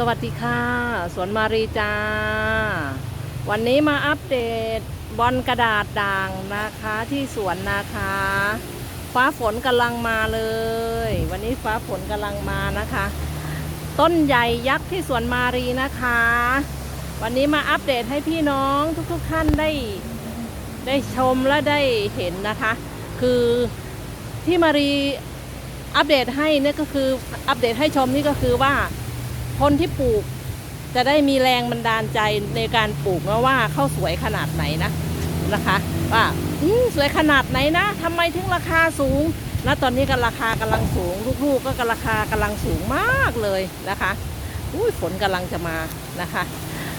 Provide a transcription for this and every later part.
สวัสดีค่ะ สวนมารีจ้าวันนี้มาอัปเดตบอลกระดาษด่างนะคะที่สวนนะคะ ฟ้าฝนกำลังมาเลย วันนี้ฟ้าฝนกำลังมานะคะ ต้นใหญ่ยักษ์ที่สวนมารีนะคะ วันนี้มาอัปเดตให้พี่น้องทุกๆท่านได้ ได้ชมและได้เห็นนะคะ คือที่มารีอัปเดตให้เนี่ยก็คืออัปเดตให้ชมนี่ก็คือว่า คนที่ปลูกจะได้มีแรงบันดาลใจในการปลูกนะว่าข้าวสวยขนาดไหนนะนะคะ ว่าสวยขนาดไหนนะทำไมถึงราคาสูงณตอนนี้ก็ราคากำลังสูง ลูกๆ ก็กราคากำลังสูงมากเลยนะคะอุ้ยฝนกำลังจะมานะคะ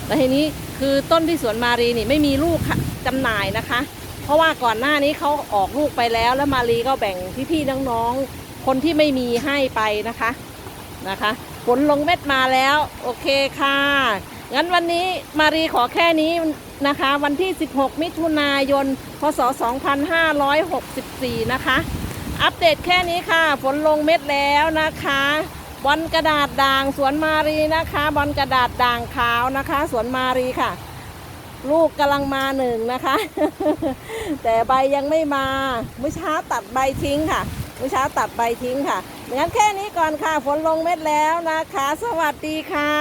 แล้วทีนี้คือต้นที่สวนมารีนี่ไม่มีลูกค่ะจำหน่ายนะคะ เพราะว่าก่อนหน้านี้เขาออกลูกไปแล้ว แล้วมารีก็แบ่งพี่ๆน้องๆคนที่ไม่มีให้ไปนะคะ นะคะฝนลงเม็ดมาแล้ว โอเคค่ะ งั้นวันนี้มารีขอแค่นี้นะคะ วันที่ 16 มิถุนายน พศ 2564 นะคะ อัปเดตแค่นี้ค่ะ ฝนลงเม็ดแล้วนะคะบอลกระดาษด่างสวนมารีนะคะบอลกระดาษด่างขาวนะคะ สวนมารีค่ะ ลูกกำลังมาหนึ่งนะคะ แต่ใบยังไม่มาเมื่อเช้าตัดใบทิ้งค่ะ เมื่อเช้าตัดใบทิ้งค่ะงั้นแค่นี้ก่อนค่ะ ฝนลงเม็ดแล้วนะคะ สวัสดีค่ะ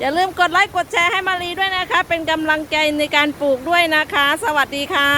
อย่าลืมกดไลค์กดแชร์ให้มารีด้วยนะคะ เป็นกำลังใจในการปลูกด้วยนะคะ สวัสดีค่ะ